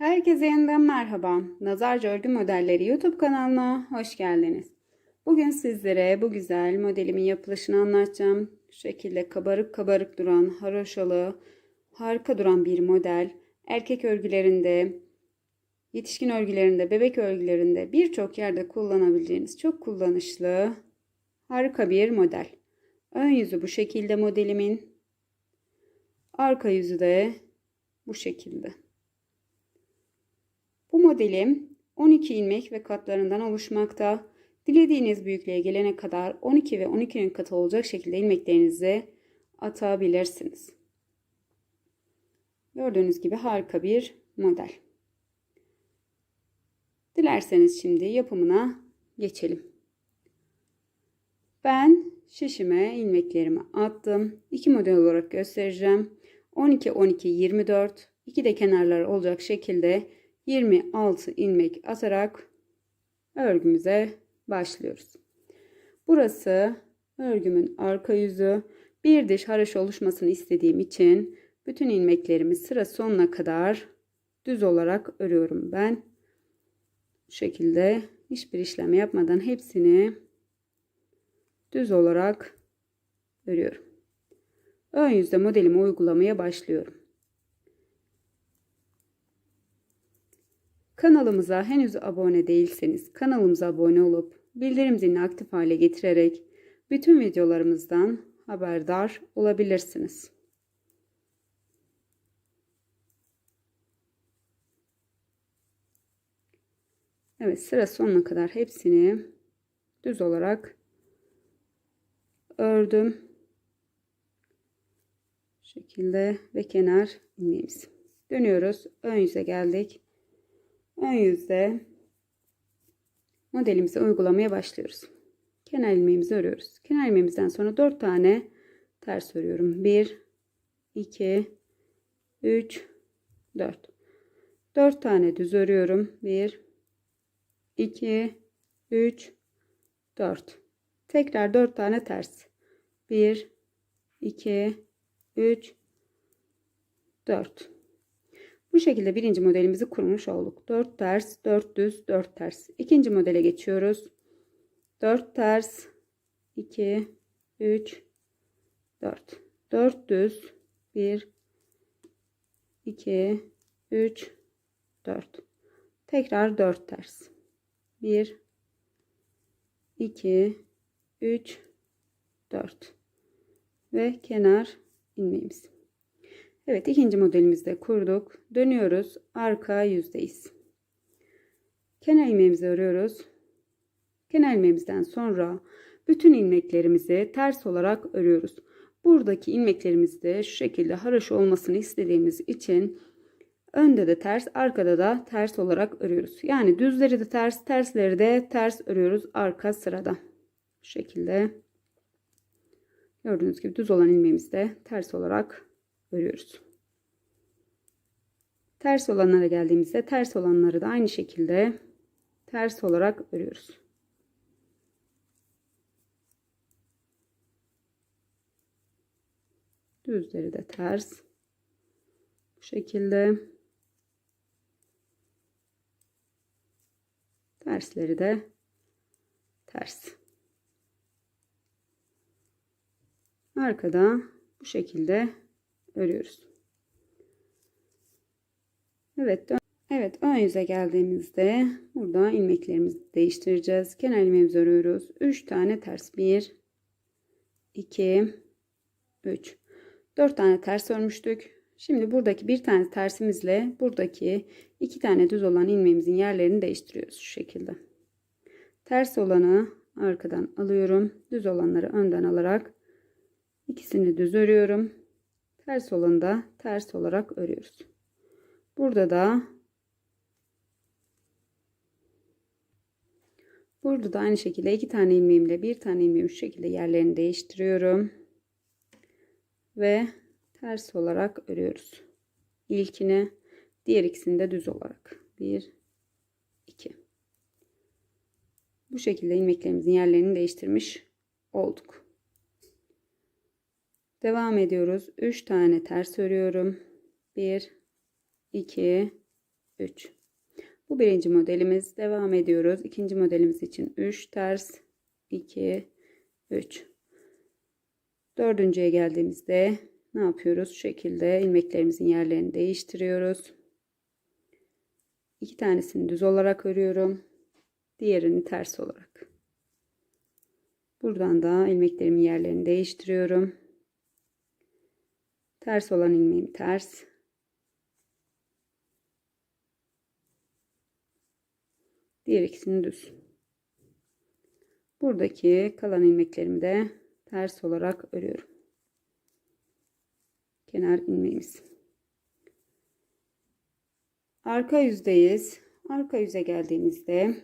Herkese yeniden merhaba. Nazarca Örgü Modelleri YouTube kanalına hoş geldiniz. Bugün sizlere bu güzel modelimin yapılışını anlatacağım. Şu şekilde kabarık kabarık duran, haroşalı, harika duran bir model. Erkek örgülerinde, yetişkin örgülerinde, bebek örgülerinde birçok yerde kullanabileceğiniz çok kullanışlı, harika bir model. Ön yüzü bu şekilde modelimin. Arka yüzü de bu şekilde. Bu modelim 12 ilmek ve katlarından oluşmakta. Dilediğiniz büyüklüğe gelene kadar 12 ve 12'nin katı olacak şekilde ilmeklerinizi atabilirsiniz. Gördüğünüz gibi harika bir model. Dilerseniz şimdi yapımına geçelim. Ben şişime ilmeklerimi attım. İki model olarak göstereceğim. 12 12 24 iki de kenarları olacak şekilde 26 ilmek atarak örgümüze başlıyoruz. Burası örgümün arka yüzü. Bir diş haraş oluşmasını istediğim için bütün ilmeklerimi sıra sonuna kadar düz olarak örüyorum ben. Bu şekilde hiçbir işlem yapmadan hepsini düz olarak örüyorum. Ön yüzde modelimi uygulamaya başlıyorum. Kanalımıza henüz abone değilseniz kanalımıza abone olup bildirim zilini aktif hale getirerek bütün videolarımızdan haberdar olabilirsiniz. Evet sıra sonuna kadar hepsini düz olarak ördüm. Şekilde ve kenar ilmeğimiz. Dönüyoruz. Ön yüze geldik. Ön yüzde modelimizi uygulamaya başlıyoruz. Kenar ilmeğimizi örüyoruz. Kenar ilmeğimizden sonra 4 tane ters örüyorum. 1 2 3 4 4 tane düz örüyorum. 1 2 3 4 tekrar 4 tane ters 1 2 3 4 bu şekilde birinci modelimizi kurmuş olduk. 4 ters, 4 düz, 4 ters. İkinci modele geçiyoruz. 4 ters, 2, 3, 4. 4 düz, 1, 2, 3, 4. Tekrar 4 ters. 1, 2, 3, 4. Ve kenar ilmeğimiz. Evet ikinci modelimizde kurduk. Dönüyoruz. Arka yüzdeyiz. Kenar ilmeğimizi örüyoruz. Kenar ilmeğimizden sonra bütün ilmeklerimizi ters olarak örüyoruz. Buradaki ilmeklerimizde şu şekilde haraş olmasını istediğimiz için önde de ters, arkada da ters olarak örüyoruz. Yani düzleri de ters, tersleri de ters örüyoruz arka sırada. Şu şekilde gördüğünüz gibi düz olan ilmeğimizi de ters olarak örüyoruz. Ters olanlara geldiğimizde ters olanları da aynı şekilde ters olarak örüyoruz. Düzleri de ters. Bu şekilde. Tersleri de ters. Arkada bu şekilde örüyoruz. Evet, evet ön yüze geldiğimizde burada ilmeklerimizi değiştireceğiz. Kenar ilmeğimizi örüyoruz. 3 tane ters. 1 2 3 4 tane ters örmüştük. Şimdi buradaki bir tane tersimizle buradaki iki tane düz olan ilmeğimizin yerlerini değiştiriyoruz şu şekilde. Ters olanı arkadan alıyorum. Düz olanları önden alarak ikisini düz örüyorum. Ters olanı da ters olarak örüyoruz. Burada da Burada da aynı şekilde iki tane ilmeğimle bir tane ilmeğim şu şekilde yerlerini değiştiriyorum. Ve ters olarak örüyoruz. İlkini diğer ikisini de düz olarak. 1 2 Bu şekilde ilmeklerimizin yerlerini değiştirmiş olduk. Devam ediyoruz. 3 tane ters örüyorum. 1 2 3. Bu birinci modelimiz. Devam ediyoruz. İkinci modelimiz için 3 ters 2 3. Dördüncüye geldiğimizde ne yapıyoruz? Şu şekilde ilmeklerimizin yerlerini değiştiriyoruz. İki tanesini düz olarak örüyorum. Diğerini ters olarak. Buradan da ilmeklerimin yerlerini değiştiriyorum. Ters olan ilmeğim ters. Diğer ikisini düz. Buradaki kalan ilmeklerimi de ters olarak örüyorum. Kenar ilmeğimiz. Arka yüzdeyiz. Arka yüze geldiğimizde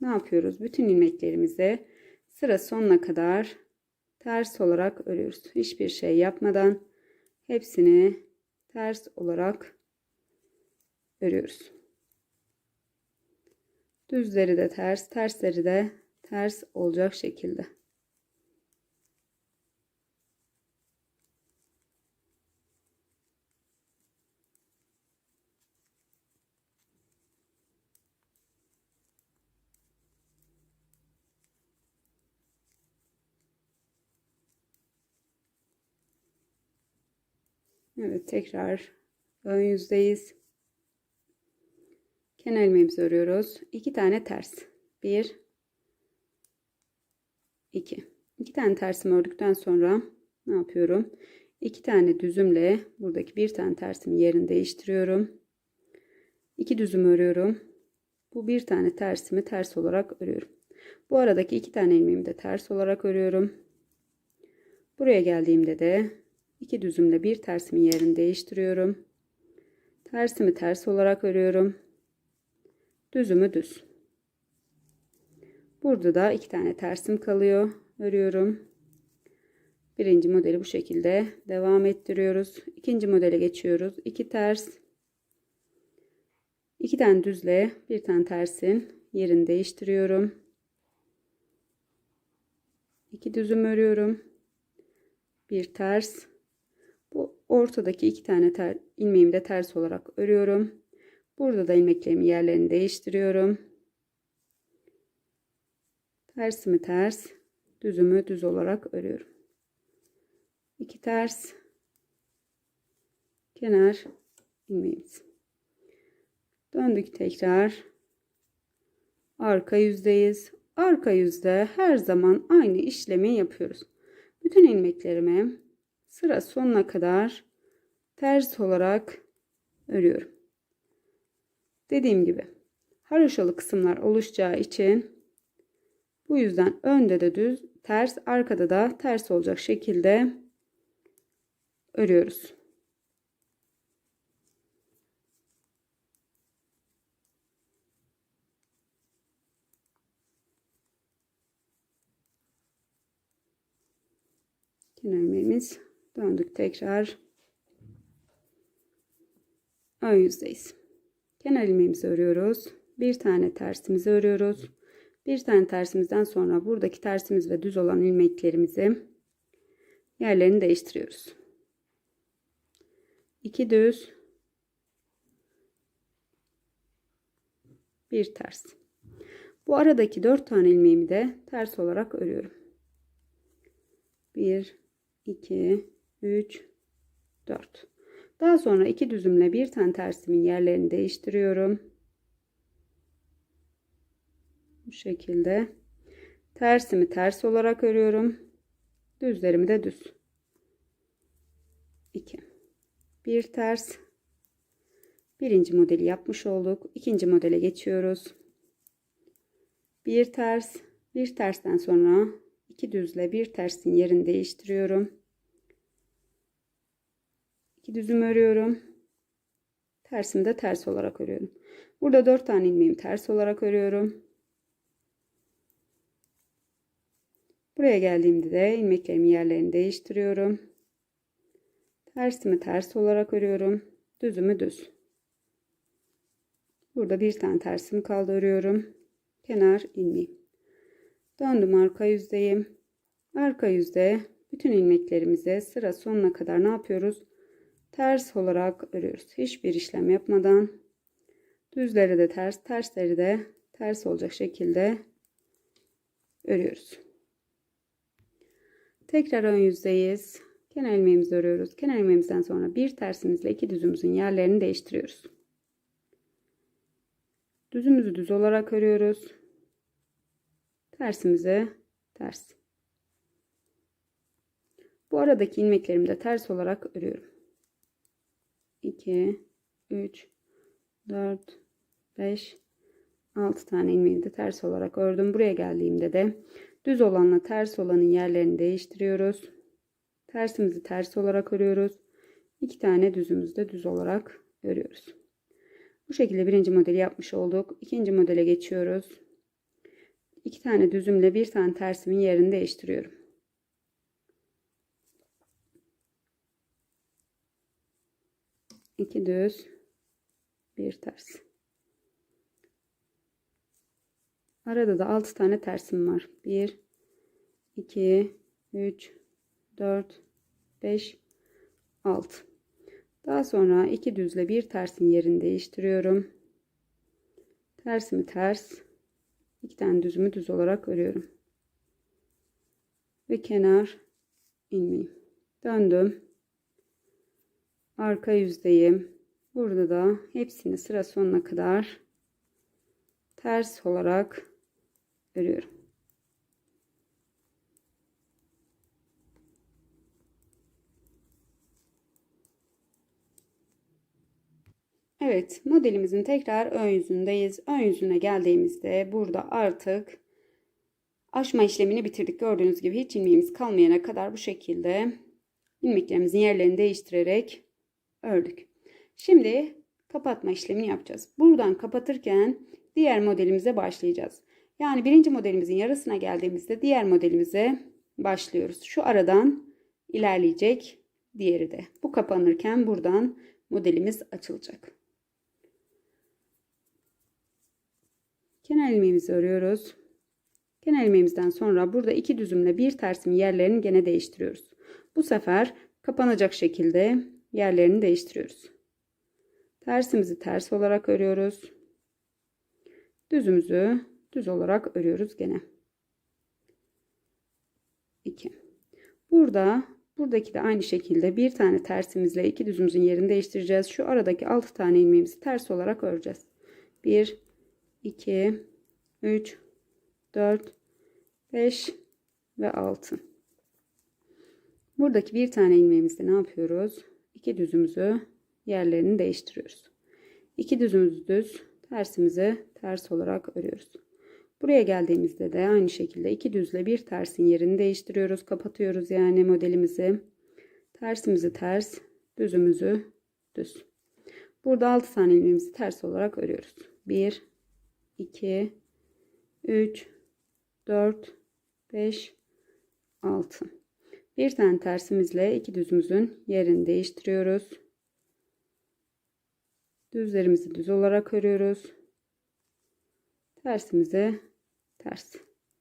ne yapıyoruz? Bütün ilmeklerimizi sıra sonuna kadar ters olarak örüyoruz. Hiçbir şey yapmadan hepsini ters olarak örüyoruz. Düzleri de ters, tersleri de ters olacak şekilde. Evet tekrar ön yüzdeyiz. Kenar ilmeğimizi örüyoruz. İki tane ters. Bir, iki. İki tane tersimi ördükten sonra ne yapıyorum? İki tane düzümle buradaki bir tane tersimi yerini değiştiriyorum. İki düzüm örüyorum. Bu bir tane tersimi ters olarak örüyorum. Bu aradaki iki tane ilmeğimi de ters olarak örüyorum. Buraya geldiğimde de iki düzümle bir tersimi yerini değiştiriyorum. Tersimi ters olarak örüyorum. Düzümü düz. Burada da iki tane tersim kalıyor. Örüyorum. Birinci modeli bu şekilde devam ettiriyoruz. İkinci modele geçiyoruz. İki ters. iki tane düzle bir tane tersin yerini değiştiriyorum. İki düzüm örüyorum. Bir ters. Ortadaki iki tane ter, ilmeğimi de ters olarak örüyorum. Burada da ilmeklerimin yerlerini değiştiriyorum. Tersimi ters, düzümü düz olarak örüyorum. İki ters, kenar ilmeğimiz. Döndük tekrar. Arka yüzdeyiz. Arka yüzde her zaman aynı işlemi yapıyoruz. Bütün ilmeklerimi sıra sonuna kadar ters olarak örüyorum. Dediğim gibi haroşalı kısımlar oluşacağı için bu yüzden önde de düz, ters, arkada da ters olacak şekilde örüyoruz. Kenar ilmeğimiz döndük tekrar ön yüzdeyiz. Kenar ilmeğimizi örüyoruz. Bir tane tersimizi örüyoruz. Bir tane tersimizden sonra buradaki tersimiz ve düz olan ilmeklerimizi yerlerini değiştiriyoruz. İki düz, bir ters. Bu aradaki dört tane ilmeğimi de ters olarak örüyorum. Bir, iki, üç, dört. Daha sonra iki düzümle bir tane tersimin yerlerini değiştiriyorum. Bu şekilde. Tersimi ters olarak örüyorum. Düzlerimi de düz. 2. Bir ters. Birinci modeli yapmış olduk. İkinci modele geçiyoruz. Bir ters. Bir tersten sonra iki düzle bir tersin yerini değiştiriyorum. İki düzüm örüyorum. Tersimi de ters olarak örüyorum. Burada dört tane ilmeğimi ters olarak örüyorum. Buraya geldiğimde de ilmeklerimin yerlerini değiştiriyorum. Tersimi ters olarak örüyorum. Düzümü düz. Burada bir tane tersimi kaldı örüyorum. Kenar ilmeğim. Döndüm arka yüzdeyim. Arka yüzde bütün ilmeklerimize sıra sonuna kadar ne yapıyoruz? Ters olarak örüyoruz. Hiçbir işlem yapmadan Düzleri de ters, tersleri de ters olacak şekilde örüyoruz. Tekrar ön yüzdeyiz. Kenar ilmeğimizi örüyoruz. Kenar ilmeğimizden sonra bir tersimizle iki düzümüzün yerlerini değiştiriyoruz. Düzümüzü düz olarak örüyoruz. Tersimizi ters. Bu aradaki ilmeklerimi de ters olarak örüyorum. 2 3 4 5 6 tane ilmeği de ters olarak ördüm. Buraya geldiğimde de düz olanla ters olanın yerlerini değiştiriyoruz. Tersimizi ters olarak örüyoruz. İki tane düzümüzü de düz olarak örüyoruz. Bu şekilde birinci modeli yapmış olduk. İkinci modele geçiyoruz. İki tane düzümle bir tane tersimin yerini değiştiriyorum. İki düz, bir ters. Arada da 6 tane tersim var. 1 2 3 4 5 6 daha sonra iki düzle bir tersin yerini değiştiriyorum. Tersimi ters iki tane düzümü düz olarak örüyorum. Ve kenar ilmeğim döndüm arka yüzdeyim burada da hepsini sıra sonuna kadar ters olarak örüyorum Evet modelimizin tekrar ön yüzündeyiz. Ön yüzüne geldiğimizde burada artık açma işlemini bitirdik. Gördüğünüz gibi hiç ilmeğimiz kalmayana kadar bu şekilde ilmeklerimizin yerlerini değiştirerek ördük. Şimdi kapatma işlemini yapacağız. Buradan kapatırken diğer modelimize başlayacağız. Yani birinci modelimizin yarısına geldiğimizde diğer modelimize başlıyoruz. Şu aradan ilerleyecek diğeri de. Bu kapanırken buradan modelimiz açılacak. Kenar ilmeğimizi örüyoruz. Kenar ilmeğimizden sonra burada iki düzümle bir tersim yerlerini gene değiştiriyoruz. Bu sefer kapanacak şekilde yerlerini değiştiriyoruz. Tersimizi ters olarak örüyoruz. Düzümüzü düz olarak örüyoruz gene. 2. Burada buradaki de aynı şekilde bir tane tersimizle iki düzümüzün yerini değiştireceğiz. Şu aradaki 6 tane ilmeğimizi ters olarak öreceğiz. 1 2, 3, 4, 5 ve 6. Buradaki bir tane ilmeğimizde ne yapıyoruz? İki düzümüzü yerlerini değiştiriyoruz. İki düzümüzü düz, tersimizi ters olarak örüyoruz. Buraya geldiğimizde de aynı şekilde iki düzle bir tersin yerini değiştiriyoruz. Kapatıyoruz yani modelimizi. Tersimizi ters, düzümüzü düz. Burada 6 tane ilmeğimizi ters olarak örüyoruz. 1 2 3 4 5 6 bir tane tersimizle iki düzümüzün yerini değiştiriyoruz. Düzlerimizi düz olarak örüyoruz. Tersimize ters.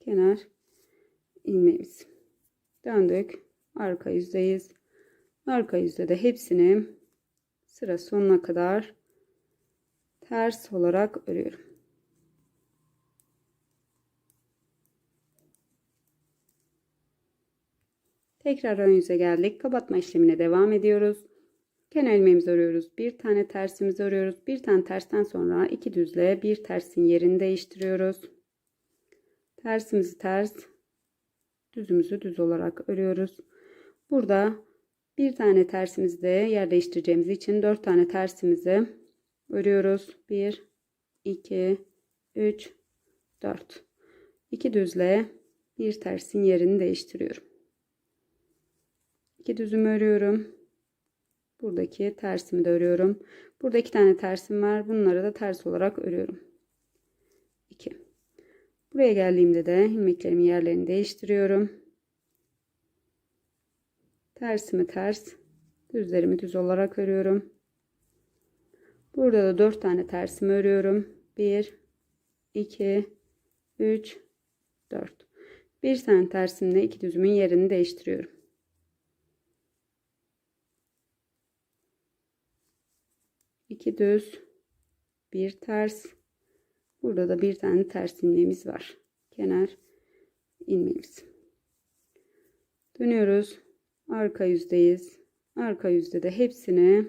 Kenar ilmeğimiz. Döndük. Arka yüzdeyiz. Arka yüzde de hepsini sıra sonuna kadar ters olarak örüyorum. Tekrar ön yüze geldik. Kapatma işlemine devam ediyoruz. Kenar ilmeğimizi örüyoruz. Bir tane tersimizi örüyoruz. Bir tane tersten sonra iki düzle bir tersin yerini değiştiriyoruz. Tersimizi ters, düzümüzü düz olarak örüyoruz. Burada bir tane tersimizi de yer değiştireceğimiz için dört tane tersimizi örüyoruz. 1 2 3 4 2 düzle bir tersin yerini değiştiriyorum. 2 düzümü örüyorum. Buradaki tersimi de örüyorum. Burada iki tane tersim var. Bunları da ters olarak örüyorum. 2. Buraya geldiğimde de ilmeklerimin yerlerini değiştiriyorum. Tersimi ters, düzlerimi düz olarak örüyorum. Burada da 4 tane tersimi örüyorum. 1 2 3 4. Bir tane tersimle iki düzümün yerini değiştiriyorum. 2 düz bir ters. Burada da bir tane ters ilmeğimiz var. Kenar ilmeğimiz. Dönüyoruz. Arka yüzdeyiz. Arka yüzde de hepsini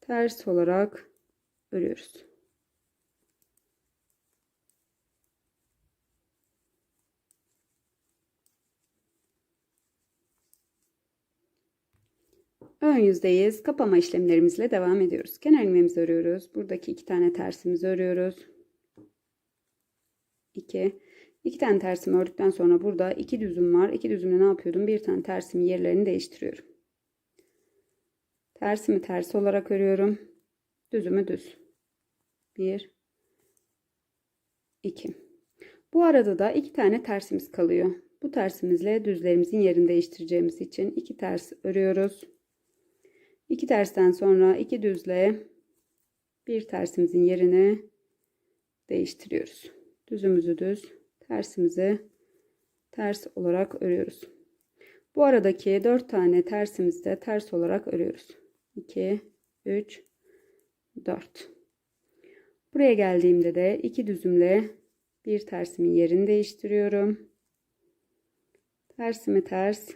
ters olarak örüyoruz. Ön yüzdeyiz. Kapama işlemlerimizle devam ediyoruz. Kenar ilmeğimizi örüyoruz. Buradaki iki tane tersimizi örüyoruz. 2 2 tane tersimi ördükten sonra burada iki düzüm var. İki düzümle ne yapıyordum? Bir tane tersimi yerlerini değiştiriyorum. Tersimi ters olarak örüyorum. Düzümü düz. 1 2 Bu arada da iki tane tersimiz kalıyor. Bu tersimizle düzlerimizin yerini değiştireceğimiz için iki ters örüyoruz. İki tersten sonra iki düzle bir tersimizin yerini değiştiriyoruz. Düzümüzü düz, tersimizi ters olarak örüyoruz. Bu aradaki 4 tane tersimizi de ters olarak örüyoruz. 2, 3, 4. Buraya geldiğimde de iki düzümle bir tersimin yerini değiştiriyorum. Tersimi ters,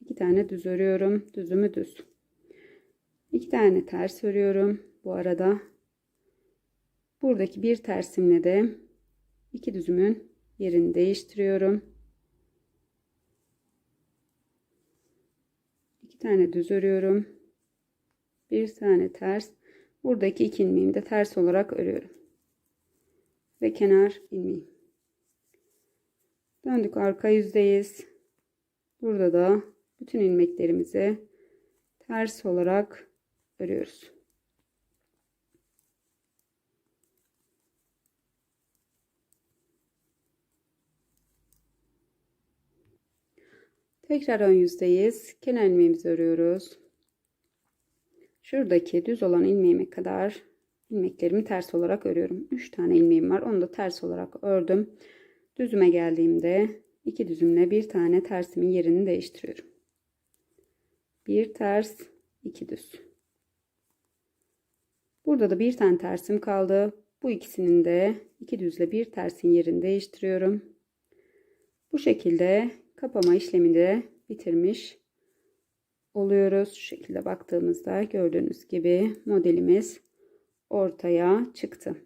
iki tane düz örüyorum. Düzümü düz. İki tane ters örüyorum. Bu arada buradaki bir tersimle de iki düzümün yerini değiştiriyorum. İki tane düz örüyorum. Bir tane ters. Buradaki iki ilmeğimi de ters olarak örüyorum. Ve kenar ilmeğim. Döndük arka yüzdeyiz. Burada da bütün ilmeklerimizi ters olarak örüyoruz. Tekrar ön yüzdeyiz. Kenar ilmeğimizi örüyoruz. Şuradaki düz olan ilmeğime kadar ilmeklerimi ters olarak örüyorum. 3 tane ilmeğim var. Onu da ters olarak ördüm. Düzüme geldiğimde iki düzümle bir tane tersimin yerini değiştiriyorum. Bir ters, iki düz. Burada da bir tane tersim kaldı. Bu ikisinin de iki düzle bir tersin yerini değiştiriyorum. Bu şekilde kapama işlemini de bitirmiş oluyoruz. Şu şekilde baktığımızda gördüğünüz gibi modelimiz ortaya çıktı.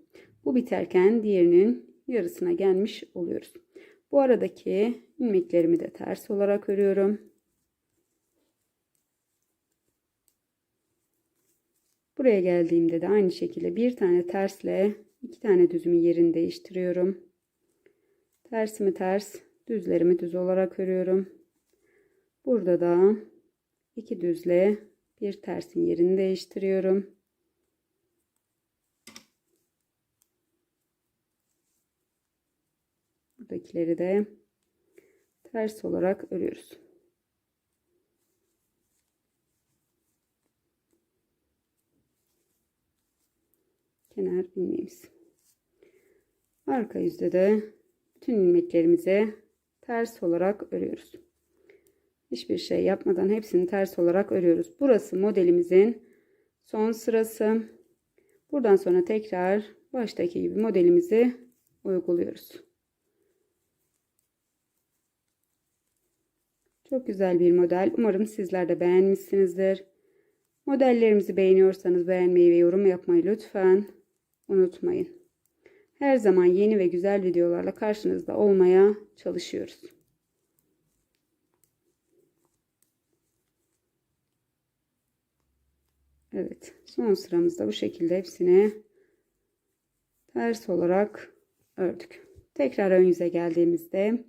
Bu biterken diğerinin yarısına gelmiş oluyoruz. Bu aradaki ilmeklerimi de ters olarak örüyorum. Buraya geldiğimde de aynı şekilde bir tane tersle iki tane düzümü yerini değiştiriyorum. Tersimi ters, düzlerimi düz olarak örüyorum. Burada da iki düzle bir tersin yerini değiştiriyorum. Buradakileri de ters olarak örüyoruz. Kenar ilmeğimiz. Arka yüzde de bütün ilmeklerimize ters olarak örüyoruz. Hiçbir şey yapmadan hepsini ters olarak örüyoruz. Burası modelimizin son sırası. Buradan sonra tekrar baştaki gibi modelimizi uyguluyoruz. Çok güzel bir model. Umarım sizler de beğenmişsinizdir. Modellerimizi beğeniyorsanız beğenmeyi ve yorum yapmayı lütfen unutmayın. Her zaman yeni ve güzel videolarla karşınızda olmaya çalışıyoruz. Evet, son sıramızda bu şekilde hepsini ters olarak ördük. Tekrar ön yüze geldiğimizde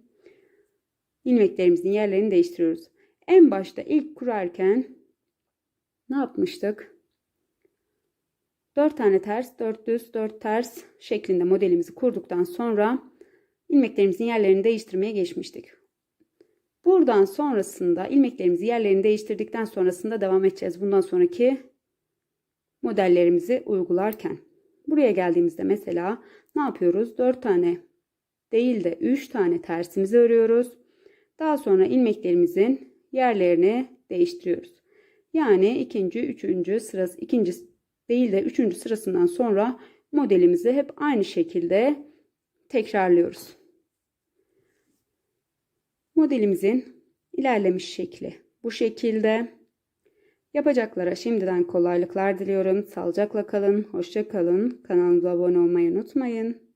ilmeklerimizin yerlerini değiştiriyoruz. En başta ilk kurarken ne yapmıştık? 4 tane ters, 4 düz, 4 ters şeklinde modelimizi kurduktan sonra ilmeklerimizin yerlerini değiştirmeye geçmiştik. Buradan sonrasında ilmeklerimizi yerlerini değiştirdikten sonrasında devam edeceğiz. Bundan sonraki modellerimizi uygularken. Buraya geldiğimizde mesela ne yapıyoruz? 4 tane değil de 3 tane tersimizi örüyoruz. Daha sonra ilmeklerimizin yerlerini değiştiriyoruz. Yani ikinci, üçüncü sırası, ikinci değil de 3. sırasından sonra modelimizi hep aynı şekilde tekrarlıyoruz. Modelimizin ilerlemiş şekli bu şekilde. Yapacaklara şimdiden kolaylıklar diliyorum. Sağlıcakla kalın, hoşça kalın. Kanalımıza abone olmayı unutmayın.